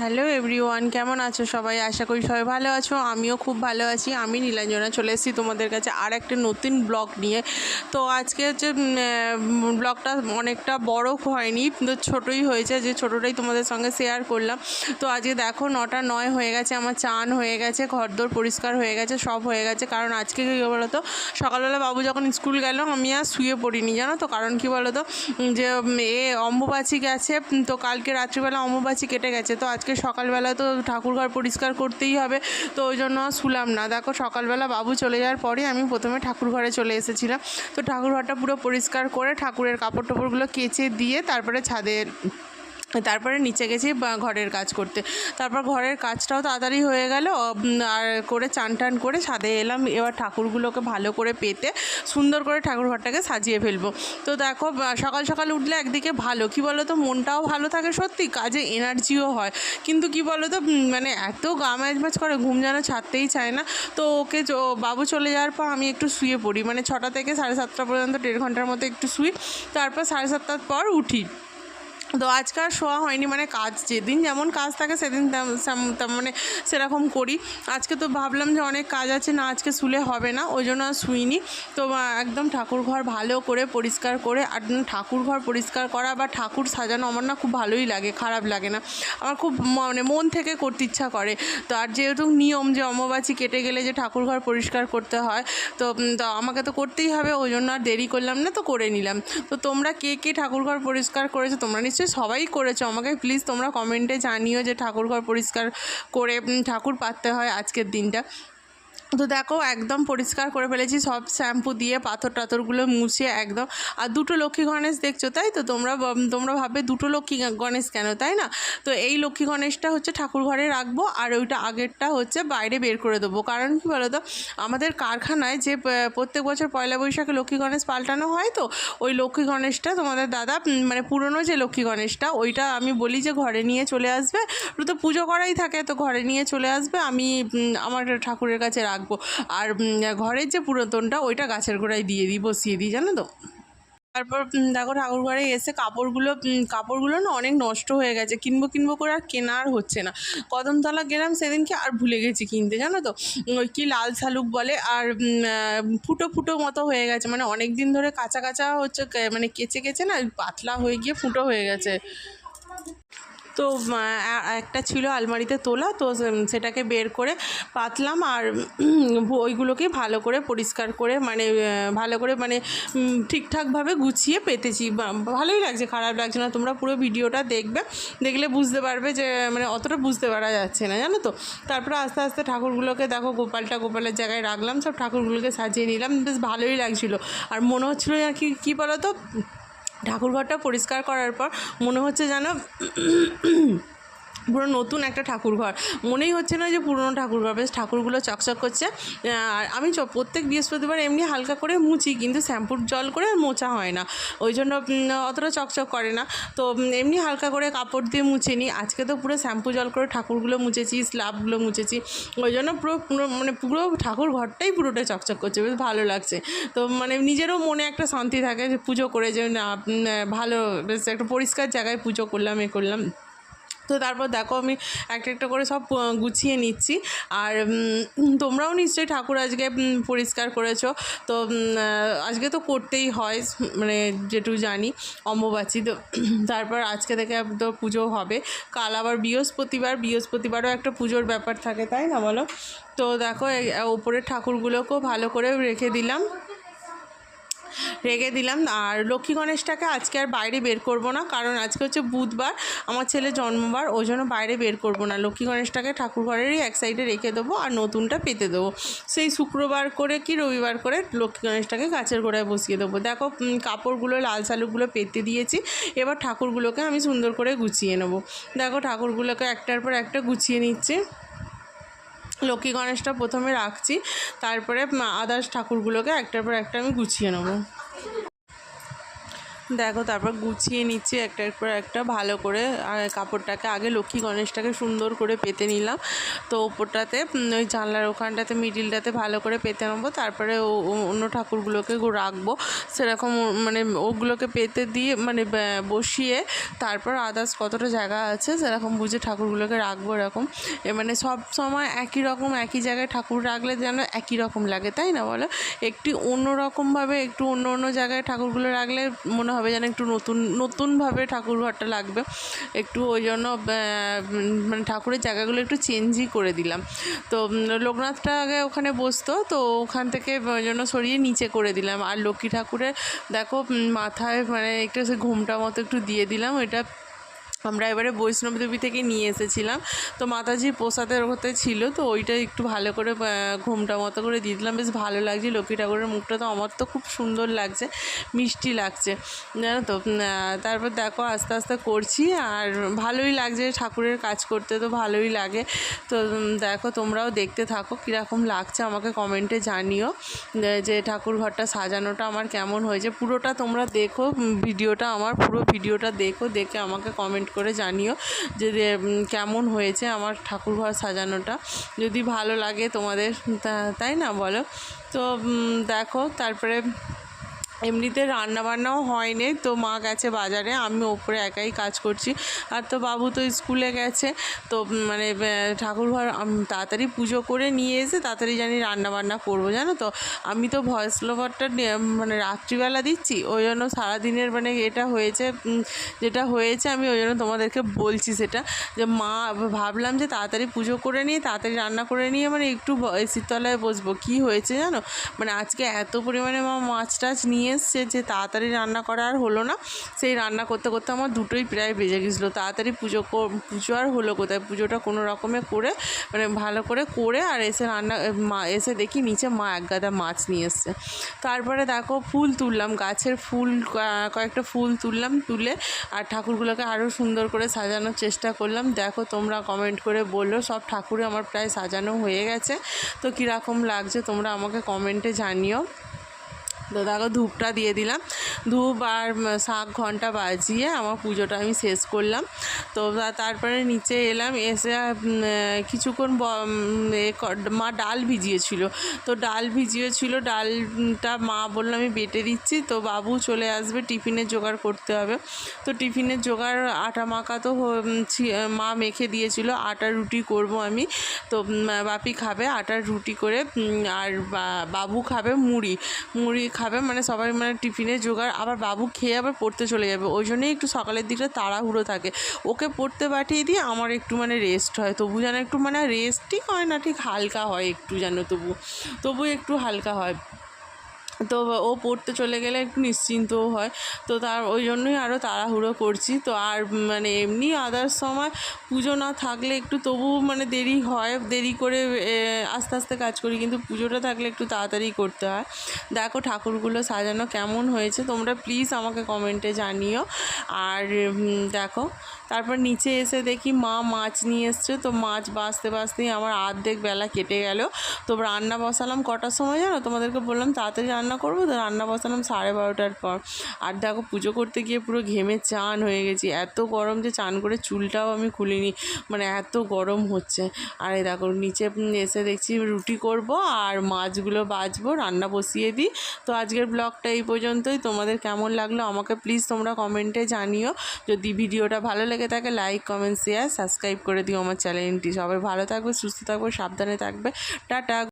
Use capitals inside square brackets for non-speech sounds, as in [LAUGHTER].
Hello everyone কেমন আছো সবাই? আশা করি সবাই ভালো আছো। আমিও খুব ভালো আছি। আমি নীলাঞ্জনা চলে এসেছি তোমাদের কাছে আর একটা নতুন ব্লগ নিয়ে। তো আজকে হচ্ছে ব্লগটা অনেকটা বড় হয়নি, কিন্তু ছোটোই হয়েছে, যে ছোটোটাই তোমাদের সঙ্গে শেয়ার করলাম। তো আজকে দেখো, নটা নয় হয়ে গেছে, আমার চান হয়ে গেছে, ঘরদোর পরিষ্কার হয়ে গেছে, সব হয়ে গেছে। কারণ আজকে কী বলো তো সকালবেলা বাবু যখন স্কুল গেল, আমি আর শুয়ে পড়িনি, জানো তো? কারণ কি বলো তো যে এ অম্বুবাচী গেছে, তো কালকে রাত্রিবেলা অম্বুবাচী কেটে গেছে। তো আজকে সকালবেলা তো ঠাকুরঘর পরিষ্কার করতেই হবে, তো ওই জন্য শুলাম না। দেখো সকালবেলা বাবু চলে যাওয়ার পরে আমি প্রথমে ঠাকুরঘরে চলে এসেছিলাম। তো ঠাকুরঘরটা পুরো পরিষ্কার করে ঠাকুরের কাপড় টাপড়গুলো কেচে দিয়ে তারপরে ছাদে তারপরে নিচে গেছি ঘরের কাজ করতে। তারপর ঘরের কাজটাও তাড়াতাড়ি হয়ে গেল আর করে চান টান করে ছাদে এলাম। এবার ঠাকুরগুলোকে ভালো করে পেতে, সুন্দর করে ঠাকুর ঘরটাকে সাজিয়ে ফেলব। তো দেখো সকাল সকাল উঠলে একদিকে ভালো। কি বলো তো মনটাও ভালো থাকে সত্যি, কাজে এনার্জিও হয়। কিন্তু কি বলো তো মানে এত গা ম্যাচ করে, ঘুম যেন ছাড়তেই চায় না। তো ওকে বাবু চলে যাওয়ার পর আমি একটু শুয়ে পড়ি। মানে ছটা থেকে সাড়ে সাতটা পর্যন্ত, দেড় ঘণ্টার মতো একটু শুই। তারপর সাড়ে সাতটার পর উঠি। তো আজকে আর শোয়া হয়নি মানে কাজ যেদিন যেমন কাজ থাকে সেদিন মানে সেরকম করি। আজকে তো ভাবলাম যে অনেক কাজ আছে, না আজকে শুলে হবে না, ওই জন্য শুইনি। তো একদম ঠাকুর ঘর ভালো করে পরিষ্কার করে, আর ঠাকুর ঘর পরিষ্কার করা বা ঠাকুর সাজানো আমার না খুব ভালোই লাগে, খারাপ লাগে না। আমার খুব মানে মন থেকে করতে ইচ্ছা করে। তো আর যেহেতু নিয়ম যে অমাবাসী কেটে গেলে যে ঠাকুর ঘর পরিষ্কার করতে হয়, তো আমাকে তো করতেই হবে, ওই জন্য আর দেরি করলাম না, তো করে নিলাম। তো তোমরা কে কে ঠাকুর ঘর পরিষ্কার করেছ, তোমরা নিশ্চয়ই সবাই করেছে। আমাকে প্লিজ তোমরা কমেন্টে জানিও যে ঠাকুর ঘর পরিষ্কার করে ঠাকুর পাততে হয় আজকের দিনটা। তো দেখো, একদম পরিষ্কার করে ফেলেছি। সব শ্যাম্পু দিয়ে পাথর টাথরগুলো মুছে একদম। আর দুটো লক্ষ্মী গণেশ দেখছ? তাই তো? তোমরা তোমরা ভাববে দুটো লক্ষ্মী গণেশ কেন, তাই না? তো এই লক্ষ্মী গণেশটা হচ্ছে ঠাকুর ঘরে রাখব আর ওইটা আগেরটা হচ্ছে বাইরে বের করে দেবো। কারণ কী বলো তো আমাদের কারখানায় যে প্রত্যেক বছর পয়লা বৈশাখে লক্ষ্মী গণেশ পাল্টানো হয় তো, ওই লক্ষ্মী গণেশটা তোমাদের দাদা মানে পুরনো যে লক্ষ্মী গণেশটা, ওইটা আমি বলি যে ঘরে নিয়ে চলে আসবে। তো পুজো করাই থাকে, তো ঘরে নিয়ে চলে আসবে। আমি আমার ঠাকুরের কাছে রাখব। আর ঘরের যে পুরাতনটা, ওইটা গাছের গোড়ায় দিয়ে দিই, বসিয়ে দিই, জানো তো? তারপর দেখো ঠাকুর ঘরে এসে কাপড়গুলো কাপড়গুলো না অনেক নষ্ট হয়ে গেছে, কিনবো কিনবো করে আর কেনার হচ্ছে না। কদমতলা গেলাম, সেদিনকে আর ভুলে গেছি কিনতে, জানো তো? ওই কি লাল শালুক বলে, আর ফুটো ফুটো মতো হয়ে গেছে মানে অনেক দিন ধরে কাঁচা কাঁচা হচ্ছে মানে কেচে কেচে না পাতলা হয়ে গিয়ে ফুটো হয়ে গেছে। তো একটা ছিল আলমারিতে তোলা, তো সেটাকে বের করে পাতলাম আর ওইগুলোকে ভালো করে পরিষ্কার করে মানে ভালো করে মানে ঠিকঠাকভাবে গুছিয়ে পেতেছি। ভালোই লাগছে, খারাপ লাগছে না, তোমরা পুরো ভিডিওটা দেখবে, দেখলে বুঝতে পারবে যে মানে অতটা বুঝতে পারা যাচ্ছে না, জানো তো? তারপরে আস্তে আস্তে ঠাকুরগুলোকে দেখো, গোপালটা গোপালের জায়গায় রাখলাম, সব ঠাকুরগুলোকে সাজিয়ে নিলাম, বেশ ভালোই লাগছিল। আর মনে হচ্ছিল আর কি, কী বলো তো ঠাকুরঘরটা পরিষ্কার করার পর মনে হচ্ছে যেন পুরো নতুন একটা ঠাকুর ঘর মনেই হচ্ছে না যে পুরনো ঠাকুর ঘর বেশ ঠাকুরগুলো চকচক করছে। আর আমি প্রত্যেক বৃহস্পতিবার এমনি হালকা করে মুছি, কিন্তু শ্যাম্পুর জল করে আর মোছা হয় না। ওই জন্য অতটা চকচক করে না। তো এমনি হালকা করে কাপড় দিয়ে মুছে নিই আজকে তো পুরো শ্যাম্পু জল করে ঠাকুরগুলো মুছেছি, স্ল্যাবগুলো মুছেছি। ওই জন্য পুরো পুরো মানে পুরো ঠাকুর ঘরটাই পুরোটা চকচক করছে, বেশ ভালো লাগছে। তো মানে নিজেরও মনে একটা শান্তি থাকে যে পুজো করে যে, না ভালো, বেশ একটা পরিষ্কার জায়গায় পুজো করলাম, এ করলাম। তো তারপর দেখো আমি একটা একটা করে সব গুছিয়ে নিচ্ছি। আর তোমরাও নিশ্চয়ই ঠাকুর আজকে পরিষ্কার করেছ। তো আজকে তো করতেই হয় মানে যেটুকু জানি, অম্বুবাচী। তো, [CLEARS THROAT] তারপর আজকে থেকে তো পুজো হবে। কাল আবার বৃহস্পতিবার, বৃহস্পতিবারও একটা পুজোর ব্যাপার থাকে, তাই না বলো? তো দেখো ওপরের ঠাকুরগুলোকেও ভালো করে রেখে দিলাম। রেখে দিলাম। আর লক্ষ্মী গণেশটাকে আজকে আর বাইরে বের করব না, কারণ আজকে হচ্ছে বুধবার, আমার ছেলে জন্মবার, ওই জন্য বাইরে বের করব না। লক্ষ্মী গণেশটাকে ঠাকুর ঘরেরই এক সাইডে রেখে দেবো আর নতুনটা পেতে দেবো। সেই শুক্রবার করে কি রবিবার করে লক্ষ্মী গণেশটাকে গাছের গোড়ায় বসিয়ে দেবো। দেখো কাপড়গুলো, লাল শালুকগুলো পেতে দিয়েছি। এবার ঠাকুরগুলোকে আমি সুন্দর করে গুছিয়ে নেব। দেখো, ঠাকুরগুলোকে একটার পর একটা গুছিয়ে নিচ্ছি। লক্ষ্মী গণেশটা প্রথমে রাখছি তারপরে আদার্স ঠাকুরগুলোকে একটার পর একটা আমি গুছিয়ে নেব। দেখো, তারপর গুছিয়ে নিচ্ছি একটা পর একটা ভালো করে। কাপড়টাকে আগে লক্ষ্মী গণেশটাকে সুন্দর করে পেতে নিলাম। তো ওপরটাতে ওই জানলার ওখানটাতে, মিডিলটাতে ভালো করে পেতে নেব। তারপরে অন্য ঠাকুরগুলোকে রাখব। সেরকম মানে ওগুলোকে পেতে দিয়ে মানে বসিয়ে তারপর আদার্স কতটা জায়গা আছে, সেরকম বুঝে ঠাকুরগুলোকে রাখব এরকম। মানে সব সময় একই রকম, একই জায়গায় ঠাকুর রাখলে যেন একই রকম লাগে, তাই না বলো? একটি অন্য রকমভাবে একটু অন্য অন্য জায়গায় ঠাকুরগুলো রাখলে মনে হবে যেন একটু নতুন, নতুনভাবে ঠাকুরঘরটা লাগবে। একটু ওই জন্য মানে ঠাকুরের জায়গাগুলো একটু চেঞ্জই করে দিলাম। তো লোকনাথটা আগে ওখানে বসতো, তো ওখান থেকে ওই জন্য সরিয়ে নিচে করে দিলাম। আর লক্ষ্মী ঠাকুরের, দেখো মাথায় মানে একটু ঘুমটা মতো একটু দিয়ে দিলাম। ওইটা আমরা এবারে বৈষ্ণব দেবী থেকে নিয়ে এসেছিলাম। তো মাতাজি প্রসাদের হতে ছিল, তো ওইটা একটু ভালো করে ঘুমটা মতো করে দিয়ে দিলাম। বেশ ভালো লাগছে লক্ষ্মী ঠাকুরের মুখটা তো, আমার তো খুব সুন্দর লাগছে, মিষ্টি লাগছে। জানো তো তারপর দেখো আস্তে আস্তে করছি, আর ভালোই লাগছে ঠাকুরের কাজ করতে তো ভালোই লাগে। তো দেখো তোমরাও দেখতে থাকো কীরকম লাগছে, আমাকে কমেন্টে জানিও যে ঠাকুর ঘরটা সাজানোটা আমার কেমন হয়েছে। পুরোটা তোমরা দেখো ভিডিওটা আমার, পুরো ভিডিওটা দেখো, দেখে আমাকে কমেন্ট করে জানিও যে কেমন হয়েছে আমার ঠাকুরঘর সাজানোটা। যদি ভালো লাগে তোমাদের তাই না বলো? তো দেখো, তারপরে এমনিতে রান্না বান্নাও হয়নি। তো মা গেছে বাজারে, আমি ওপরে একাই কাজ করছি। আর তো বাবু তো স্কুলে গেছে, তো মানে ঠাকুরঘর তাড়াতাড়ি পুজো করে নিয়ে এসে তাড়াতাড়ি জানি রান্নাবান্না করব, জানো তো? আমি তো ভয়েস লোভারটা মানে রাত্রিবেলা দিচ্ছি, ওই জন্য সারাদিনের মানে এটা হয়েছে যেটা হয়েছে আমি ওই জন্য তোমাদেরকে বলছি সেটা, যে মা, ভাবলাম যে তাড়াতাড়ি পুজো করে নিয়ে, তাড়াতাড়ি রান্না করে নিয়ে মানে একটু এসির তলায় বসবো। কী হয়েছে জানো? মানে আজকে এত পরিমাণে মা মাছ টাছ নিয়ে এসছে যে তাড়াতাড়ি রান্না করা আর হলো না। সেই রান্না করতে করতে আমার দুটোই প্রায় বেজে গেছিল। তাড়াতাড়ি পুজো পুজো আর হলো কোথায়? পুজোটা কোনো রকমে করে মানে ভালো করে করে আর এসে রান্না, মা, এসে দেখি নিচে মা এক গাদা মাছ নিয়ে এসছে। তারপরে দেখো ফুল তুললাম, গাছের ফুল কয়েকটা ফুল তুললাম, তুলে আর ঠাকুরগুলোকে আরও সুন্দর করে সাজানোর চেষ্টা করলাম। দেখো তোমরা কমেন্ট করে বলল, সব ঠাকুরে আমার প্রায় সাজানো হয়ে গেছে। তো কীরকম লাগছে তোমরা আমাকে কমেন্টে জানিও। তো দেখো ধূপটা দিয়ে দিলাম। ধূপ আর শাঁখ ঘণ্টা বাজিয়ে আমার পুজোটা আমি শেষ করলাম। তো তারপরে নিচে এলাম, এসে কিছুক্ষণ মা ডাল ভিজিয়েছিল। তো ডাল ভিজিয়েছিল, ডালটা মা বলল, আমি বেটে দিচ্ছি। তো বাবু চলে আসবে, টিফিনের জোগাড় করতে হবে। তো টিফিনের জোগাড়, আটা মাখা তো মা মেখে দিয়েছিল আটার রুটি করব আমি। তো বাপি খাবে আটার রুটি করে আর বাবু খাবে মুড়ি। মুড়ি খাবে মানে সবাই মানে টিফিনে জোগাড়, আবার বাবু খেয়ে আবার পড়তে চলে যাবে। ওই জন্যই একটু সকালের দিকটা তাড়াহুড়ো থাকে। ওকে পড়তে পাঠিয়ে দিয়ে আমার একটু মানে রেস্ট হয়। তবু যেন একটু মানে রেস্টই হয় না, ঠিক হালকা হয় একটু যেন তবু। তবু একটু হালকা হয়। তো ও পড়তে চলে গেলে একটু নিশ্চিন্তও হয়। তো তার ওই জন্যই আরও তাড়াহুড়ো করছি। তো আর মানে এমনি আদার্স সময় পুজো না থাকলে একটু তবু মানে দেরি হয়, দেরি করে আস্তে আস্তে কাজ করি। কিন্তু পুজোটা থাকলে একটু তাড়াতাড়ি করতে হয়। দেখো ঠাকুরগুলো সাজানো কেমন হয়েছে। তোমরা প্লিজ আমাকে কমেন্টে জানিও। আর দেখো, তারপর নিচে এসে দেখি মা মাছ নিয়ে এসছে। তো মাছ বাঁচতে বাছতেই আমার আর্ধেক বেলা কেটে গেল। তো রান্না বসালাম কটার সময় জানো? তোমাদেরকে বললাম তাড়াতাড়ি রান্না করব? তো রান্না বসালাম সাড়ে বারোটার পর। আর দেখো পুজো করতে গিয়ে পুরো ঘেমে চান হয়ে গেছি। এত গরম যে চান করে চুলটাও আমি খুলিনি। মানে এত গরম হচ্ছে। আর এই দেখো নিচে এসে দেখছি রুটি করব আর মাছগুলো বাজবো, রান্না বসিয়ে দিই। তো আজকের ব্লগটা এই পর্যন্তই। তোমাদের কেমন লাগল আমাকে প্লিজ তোমরা কমেন্টে জানিও। যদি ভিডিওটা ভালো লেগে থাকে লাইক কমেন্ট শেয়ার সাবস্ক্রাইব করে দিও আমার চ্যানেলটি সবাই ভালো থাকবে, সুস্থ থাকবে, সাবধানে থাকবে। টাটা।